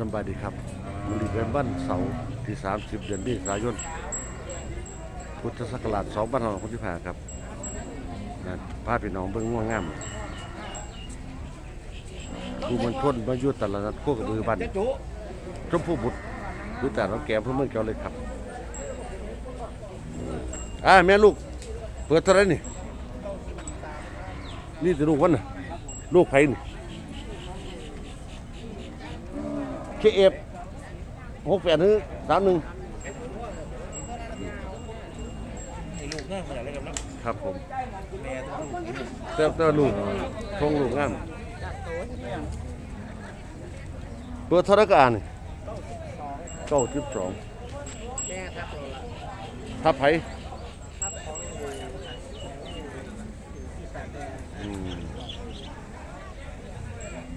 สบายดีครับวันนี้เป็นวันเสาร์ที่ 30 เดือนมิถุนายน พุทธศักราช2565ครับนะพาพี่น้องเบิ่งง่วงงามผู้มันทนมาอยู่ตลาดนัดโคกระบือบ้านชมพูบุตรหรือแต่เราแก่เพื่อเมืองเก่าเลยครับอ่าแม่ลูก เปิดเท่าไรนี่ นี่จะลูกวันน่ะ ลูกไผ่นี่ เคเอฟหกแปดหนึ่งสามหนึ่งไอ้ลูกเนี่ยมันอะไรกันเนาะครับผมแม่ตัวลูกเต้าเต้าลูกทงลูกงามเปิดเท่าไหรก็อ่านนี่เก้าสิบสองแม่ทับตัวละทับไผ่ทับของที่แปดแดงอืม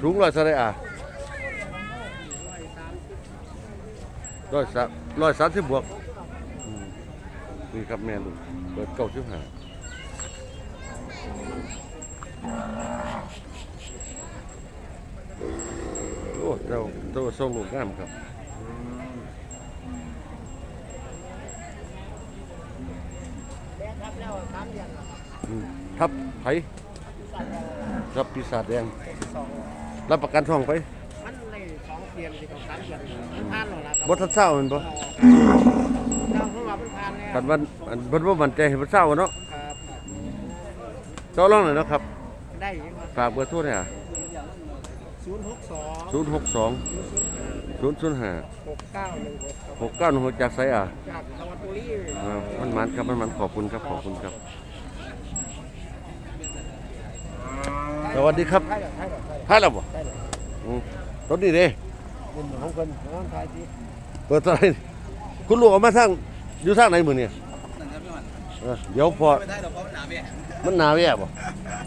สูงร้อยเท่าไหรอะ ร้อยสามร้อยสามสิบบวกอืมนี่ครับแม่ลูกเปิดเก้าสิบห้าโอ้เจ้าเจ้าส่งลูกงามครับทับแล้วสามเดือนละอืมทับไผ่รับปีศาจแดง รับประกันทองไป สองเดือนที่ต้องสามเดือนมันผ่านหรอละบ่ทันเศร้าแมันบ่เราเพิ่งมาเป็นผ่านแล้วกันวันอันเพิ่นบ่มั่นใจให้เพิ่นเศร้าเนาะครับต่อรองหน่อยเนาะครับได้ยังไงฝากเบอร์โทรหน่อยอะศูนย์หกสอง062 005 หกเก้าหนึ่งหกครับ6916จากไสอะ จากตะวันตุรี อ่ามันมันครับมันมันขอบคุณครับขอบคุณครับ สวัสดีครับ ใช่หรอใช่หรอใช่หรอ ให้แล้วบ่ใช่หรออืมรถนี่เด้ บุญของคนน้องชายจีเปิดเท่าไรคุณลูกเอามาทางอยู่ทางไหนมื้อนี้เออเดี๋ยวพอไม่ได้หรอกเพราะมันหนาเบี้ยมันหนาแย่บ่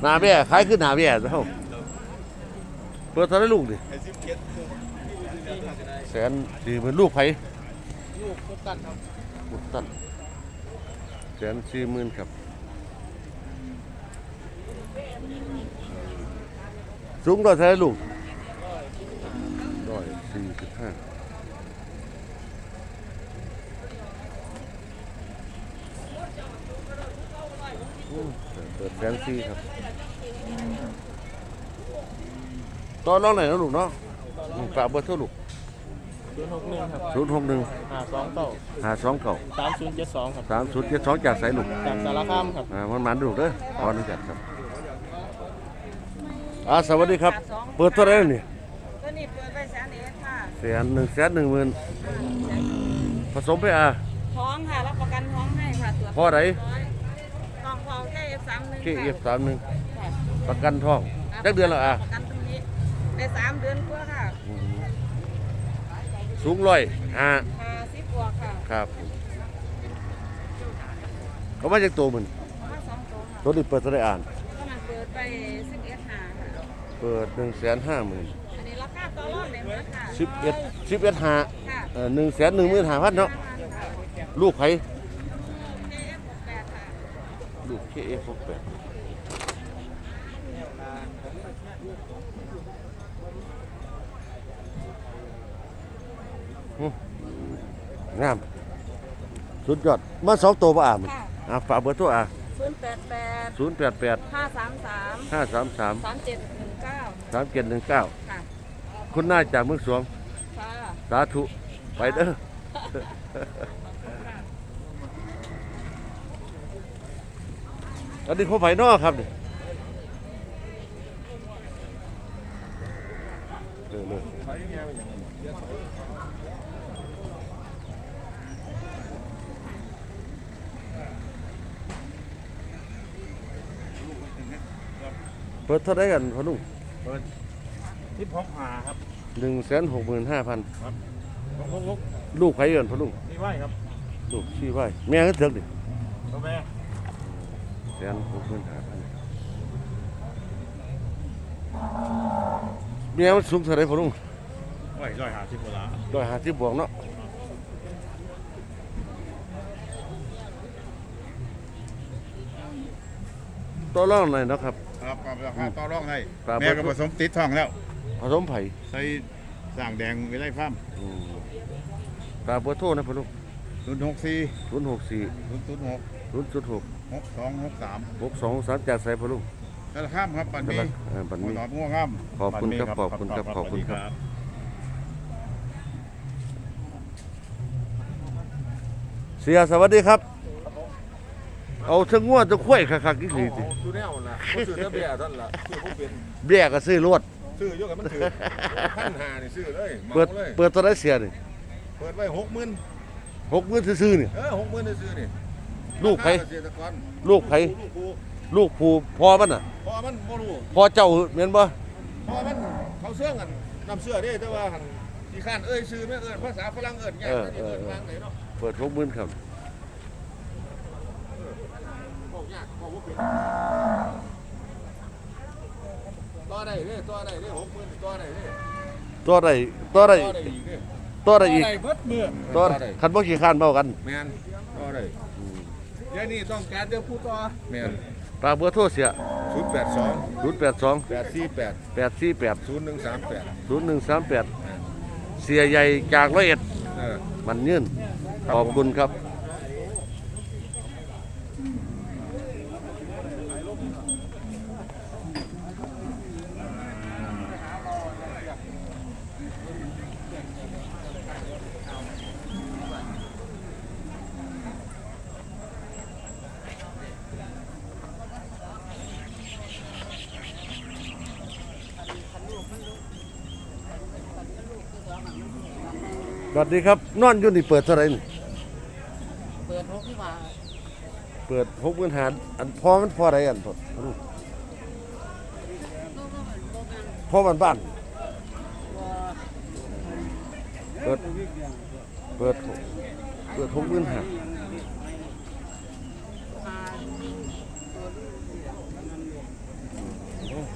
หนาแย่คล้ายคือหนาแย่เท่าเปิดเท่าไหรลูกดิแสนสี่หมื่นลูกไผลูกทุกกันครับลูกตันแสนสี่หมื่นครับ สูงต่อเท่าไรลูก ร้อยสี่สิบห้าอืมเปิดแสนสี่ครับตอนน้องไหนนะลูกเนาะอืมฝากเบอร์โทรลูกศูนย์หกหนึ่งครับศูนย์หกหนึ่งห้าสองเก้าหาสองเก่าสามศูนย์เจ็ดสองครับสามศูนย์เจ็ดสองจากสายลูกจากสารคามครับอ่ามันมันดูเด้อขออนุญาตครับอ่าสวัสดีครับ เปิดเท่าไหรนี่ตัวนี้เปิดไปแสนเอ็ดค่ะ แสนหนึ่งแสนหนึ่งหมื่นผสมไปอะท้องค่ะรับประกันท้องให้ค่ะตรวจพ่อไหนร้อยกล่องทองแค่เอฟสามหนึ่งเคเอฟสามหนึ่งค่ะประกันทองจักเดือนแล้วอะประกันตรงนี้ได้สามเดือนกว่าค่ะอืมสูงร้อยห้าค่ะสิบกว่าค่ะครับเขามาจากตัวมันมาสองตัวค่ะตัวนี้เปิดเท่าไหรอ่านก็มันเปิดไปสิบเอ็ดหาค่ะเปิดหนึ่งแสนห้าหมื่นอันนี้ราคา ต่อรองได้หมดค่ะสิบเอ็ดสิบเอ็ดห้าค่ะเออหนึ่งแสนหนึ่งหมื่นห้าพันเนาะลูกไผเอฟหกแปดค่ะลูกเคเอฟหกแปดงาม สุดยอดมาสองตัวป่ะอะมันค่ะอะฝากเบอร์โทรอะศูนย์แปดแปดศูนย์แปดแปดห้าสามสามห้าสามสามสามเจ็ดหนึ่งเก้าสามเจ็ดหนึ่งเก้า ค่ะคุณน่าจากเมืองสวง ค่ะสาธุ ไปเด้อ อันนี้พ่อไผ่นอกครับเนี่ยเออเลยเปิดเท่าไรกันพ่อนุ่ง ที่พกหาครับหนึ่งแสนหกหมื่นห้าพันพกพกพกลูกไผ่เอินพ่อนุ่งนี่ไหวครับลูกชี้ไว้แม่ก็เถิกดิตัวแม่แสนหกหมื่นห้าพันแม่มันสูงเท่าไรพ่อนุ่งไหวร้อยหาสิบกว่าละร้อยห้าสิบบวกเนาะตัวร่องหน่อยเนาะครับ ครับปรับราคาต่อรองได้ปรับ แม่ก็ผสมติดท้องแล้ว ผสมไผ่ใส่สร้างแดงวิไลฟาร์มอืมฝากเบอร์โทรนะพ่อลูกศูนย์หกสี่ศูนย์หกสี่ศูนย์ศูนย์หกศูนย์จุดหกหกสองหกสามหกสองสามจากใส่พ่อลูกกระข้ามครับปันกระนี้ลักเออบันหัวนี้หนอนง่วงงามขอบคุณครับปันนี้ขอบคุณครับขอบคุณครับสวัสดีเสียสวัสดีครับ เอาเชิงง่วจะคุ้ยคักๆอีกทีสิซื้อแนวน่ะบ่ซื้อแต่เบียร์ท่านล่ะซื้อบ่เป็น เบี้ยก็ซื้อรวด ซื้อเยอะกันมันถือพันหานี่ซื้อเลยเหมาเปิดเลย เปิดตัวได้เสียนี่เปิดไว้หกหมื่นหกหมื่นซื้อๆนี่ เออหกหมื่นซื้อนี่ลูกไผเกษตรกรลูกไผลูกกูลูกผู้พอมันน่ะเพราะมันบ่รู้พอเจ้าแม่นบ่เพราะมันเขาเสื้อกันนำเสื้อเด้แต่ว่าหันที่ข้านเอ้ยซื้อไม่เอิ้นภาษาฝรั่งเอิ้นยากนะที่เอิ้นวางไหนเนาะเปิดหกหมื่นครับ บอกยากบอกบ่เป็น ต่อได้เด้ต่อได้เด้หกหมื่นต่อได้เด้ตัวใดตัวใดต่อได้อีกเด้ตัวใดอีกต่เบิดมื้อตัวใดคันบ่ขี้ข้านเบ้ากันแม่นต่อได้เดี๋ยวนี้ต้องการเดี๋ยวพูดต่อแม่นฝากเบอร์โทรเสียศูนย์แปดสอง082 แปดสี่แปด848 ศูนย์หนึ่งสามแปด0138 เสียใหญ่จากร้อยเอ็ด เออ มันยืนขอบคุณครับ วัสดีครับ นอนอยู่นี่เปิดเท่าไหร่นี่เปิดหกที่ว่าเปิดหกหมื่นหาอันพอมันพออะไรอันพอลูกพอบ้านบ้านเปิดเปิดเปิดหกหมื่นหา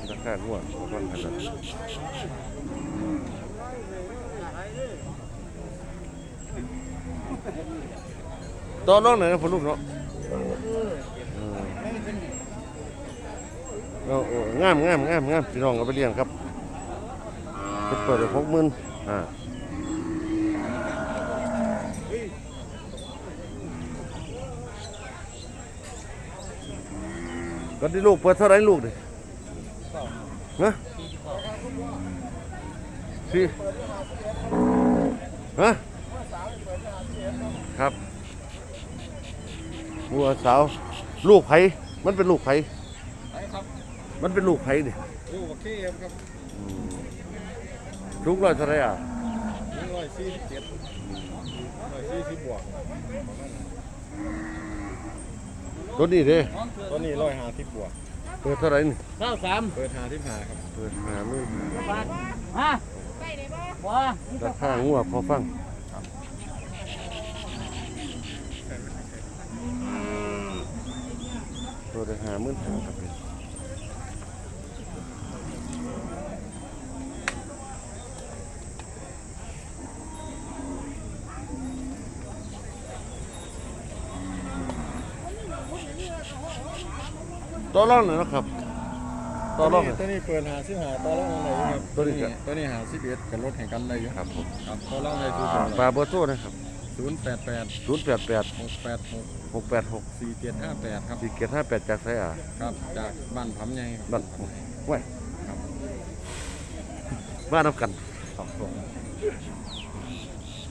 ราคาหัวฟังขนาด ตอนน้องไหนนะพ่อลูกเนาะเอาเอางามงามงามงามพี่น้องเอาไปเลี้ยงครับเป็นเปิดหกหมื่นอ่าก็ที่ลูกเปิดเท่าไหรลูกดิฮะสี่ฮะ ครับบัวสาว ลูกไผมันเป็นลูกไผไปครับมันเป็นลูกไผ่ดิดูบักเทมครับทุกร้อยเท่าไหรอะหนึ่งร้อยสี่สิบเจ็ดร้อยสี่สิบบวกตัวนี้เด้ตัวนี้ร้อยห้าสิบบวกเปิดเท่าไหรนี่เก้าสามเปิดห้าสิบห้าครับเปิดหามือบาทฮะบ่ราคางัวพอฟัง ตัวได้หามื่นหาครับพี่ต่อรองหน่อยนะครับต่อรองหน่อย ตัวนี้เปิดห้าสิบห้าต่อรองอะไรครับตัวนี้ก็ ตัวนี้ห้าสิบเอ็ดกับรถแข่งกันได้อยู่ครับผมครับต่อรองได้ศูนย์ฝากเบอร์โทรนะครับ ศูนย์แปดแปดศูนย์แปดแปดหกแปดหกหกแปดหกสี่เจ็ดห้าแปดครับสี่เกียรห้าแปดจากไสอะครับ จากบ้านผำใหญ่ครับบ้านไว้บ้านนับกันครับผม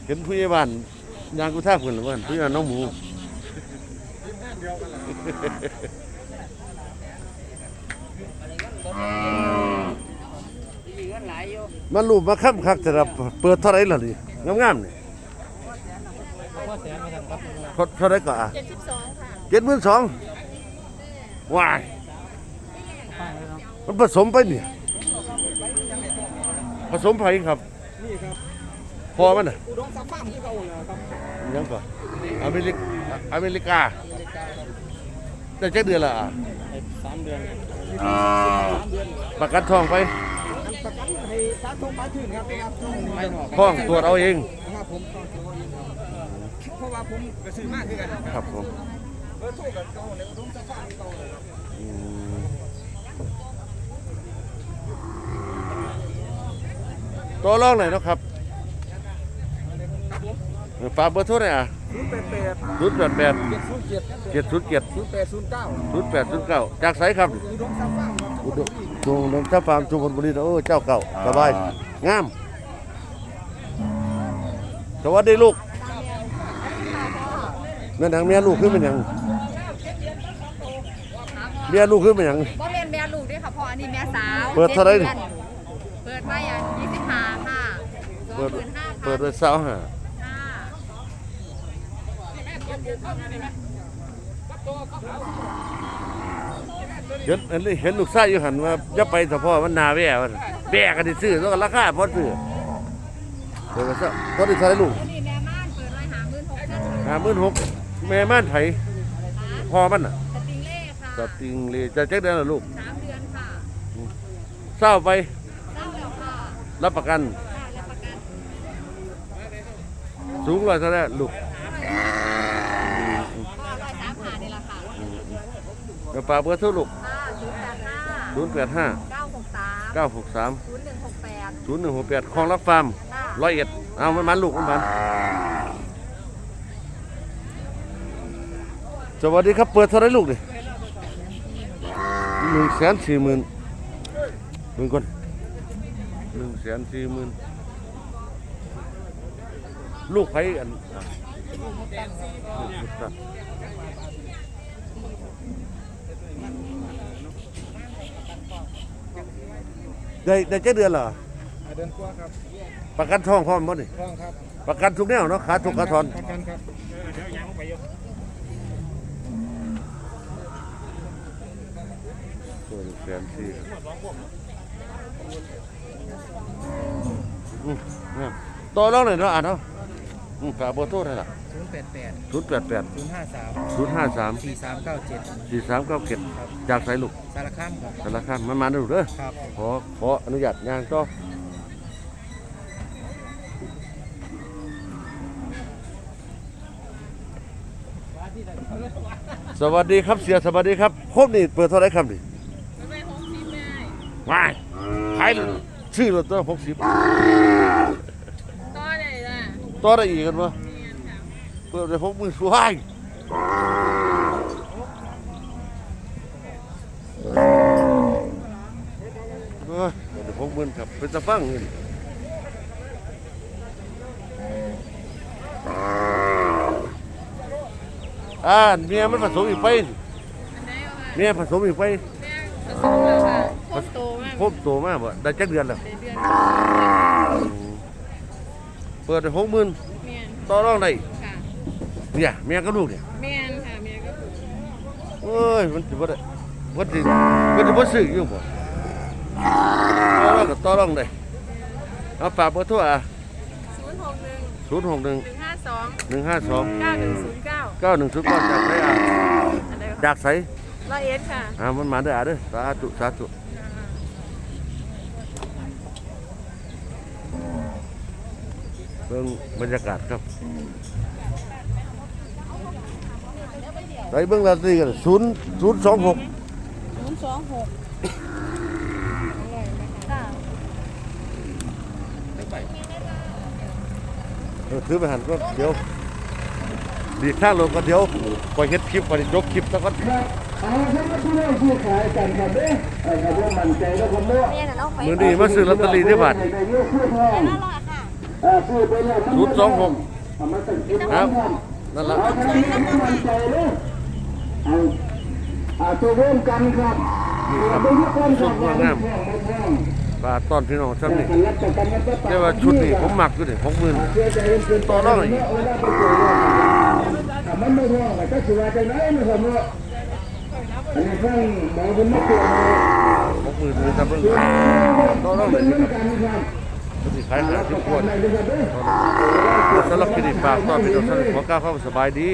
เห็นผู้ใหญ่บ้านยางกูท่าเพื่อนหรือว่าผู้ใหญ่บ้านน้องหมูเดียวกันละมีเงินหลายอยู่มันรูปมาค้ำคักแต่ละเปิดเท่าไหรล่ะนี่งามๆนี่พ่อ แสนไม่ทันครับเท่าเท่าไหรก็อะเจ็ดสิบสองค่ะเจ็ดหมื่นสองว้ายป้าเลยเนาะมันผสมไปเนี่ยผสมไผครับ นี่ครับพอมันอะอุดมสักฟาร์มที่เก่าเลยครับยังก่อนอเมริกอเมริกาได้จักเดือนละอะสามเดือนสามเดือนประกันทองไปอันประกันให้ตาทงปลาชื่นครับครับไม่หนอกห้องตรวจเอาเองครับผมต้องตัวเอง เพราะว่าผมกระซื้อมากคือกันครับผมเบอร์โทรกับเก่าในอุดมสักฟาร์มที่เก่าเลยครับอืมตัวรองหน่อยเนาะครับเออฝากเบอร์โทรหน่อยอะศูนย์แปดแปดศูนย์แปดแปดเจ็ดศูนย์เจ็ดเจ็ดศูนย์เจ็ดศูนย์แปดศูนย์เก้าศูนย์แปดศูนย์เก้าจากไสครับอุดมทรัพย์ฟ้าร์มครับอุดมดงดงท่าฟาร์มชุมพลบุรีโอ้เจ้าเก่าสบายงามสวัสดีลูก นั่นทางเมียลูกขึ้นเป็นหยังเมียลูกขึ้นเป็นหยัง บ่เรียนแม่ลูกด้วยค่ะพ่ออันนี้แม่สาวเปิดเท่าไหร่จ็อนเปิดมาอย่างยี่สิบห้าค่ะสองเปิดหมื่นห้าพันเปิดไว้สาวหาค่ะเห็นเห็นเห็นลูกชายอยู่หันว่าอย่าไปแต่พ่อมันหนาแว่มันแบกกันที่ซื้อแล้วก็ราคาพอซื้อเปิดไว้ซะพอได้ใช้ลูกอันนี้แม่ม่านเปิดไว้หาหมื่นหกพันห้าหมื่นหก แม่ม่านไผพ่อมันน่ะ สติงเล่ค่ะสติงเลยจะเจ๊กเดือนละลูกสามเดือนค่ะเศร้าไปเจ้าแล้วค่ะรับประกัน ค่ะและประกันสูงร้อยเท่าไหร่ลูกก็ร้อยสามหานี่แหละค่ะกระปาเบอร์โทรลูกค่ะศูนย์แปดห้าศูนย์แปดห้าเก้าหกสามเก้าหกสามศูนย์หนึ่งหกแปดศูนย์หนึ่งหกแปดคลองรักฟาร์มค่ะ ร้อยเอ็ดเอามันมันลูกมันมัน สวัสดีครับเปิดเท่าไหรลูกดิหนึ่งแสนสี่หมื่นหมื่นคนหนึ่งแสนสี่หมื่นลูกไผอันอะลูกมุตตะได้ได้เจ็ดเดือนเหรอเดือนกว่าครับประกันท้องพร้อมบ่นี่ท้องครับประกันทุกแนวเนาะขาทุกขาทอนประกันครับเดี๋ยวยังไปเยอะ ส่วน แสนสี่อืมเนี่ยต่อรองหน่อยเนาะอ่านเนาะอืมฝากเบอร์โทรให้ล่ะศูนย์แปดแปดศูนย์แปดแปดศูนย์ห้าสามศูนย์ห้าสามสี่สามเก้าเจ็ดสี่สามเก้าเจ็ดจากสายลูกสารคามครับสารคามมันมาดูเด้อครับขอขออนุญาตย่างต่อสวัสดีครับเสียสวัสดีครับครบนี่เปิดเท่าไหรครับนี่ไม่หกสิบแม่ ว้ายขายเลยชื่อรถตัวหกสิบต่อได้ล่ะต่อได้อีกกันวะเปิดได้หกหมื่นสวยเฮ้ยเปิดได้หกหมื่นครับเป็นตะฟังเงินอ่าเมียมันผสมอีกไปสิเมียผสมอีกไปผสมแล้วค่ะครบโตมาก ครบโตมากบ่ได้จักเดือนแล้วในเดือนเปิดได้หกหมื่นเมียนต่อรองได้ค่ะเนี่ยเมียกับลูกเนี่ยเมียนค่ะเมียก็ปลูกเอ้ยมันสิบ่ได้บ่สิมันสิบ่ซื้ออยู่บ่ต่อรองก็ต่อรองได้เอาฝากเบอร์โทรอะศูนย์หกหนึ่ง061 หนึ่งห้าสอง152 เก้าหนึ่งศูนย์เก้า9109จากไสอะ อะไรคะจากไสร้อยเอ็ดค่ะ อ่ามันมาเด้ออะเด้อสาธุสาธุ เบิ่งบรรยากาศครับไปเบิ่งลาตรีกัน0 026ศูนย์สองหกค่ะเออถือไปหันก็เดี๋ยวดีข้างลงก็เดี๋ยวปล่อยเฮ็ดคลิปปล่อยยกคลิปแล้วก็เมียน่ะน้องไปมือนี้มาซื้อลอตเตอรี่ที่บาทแม่น่ารักค่ะศูนย์สองหกครับนั่นละตัวร่วมกันครับนี่ครับชุดว่างามปลาตอนพี่น้องซ้ำนี่แต่ว่าชุดนี้ผมหมักอยู่นี่หกหมื่นต่อรองอีกมันไม่ร่วงก็คือว่าจะไหนไม่ร่วงอันนี้เพิ่งหมอเป็นไม่ตัวหกหมื่นนี่ครับเพิ่งต่อรองเลยเหมืนี่อนครับ กันครับชุดนี้ขายหาสิบขวดไหนดีครับเด้อสำหรับคลินิกฝากตอนพี่น้องท่านขอกล่าวความสบายดี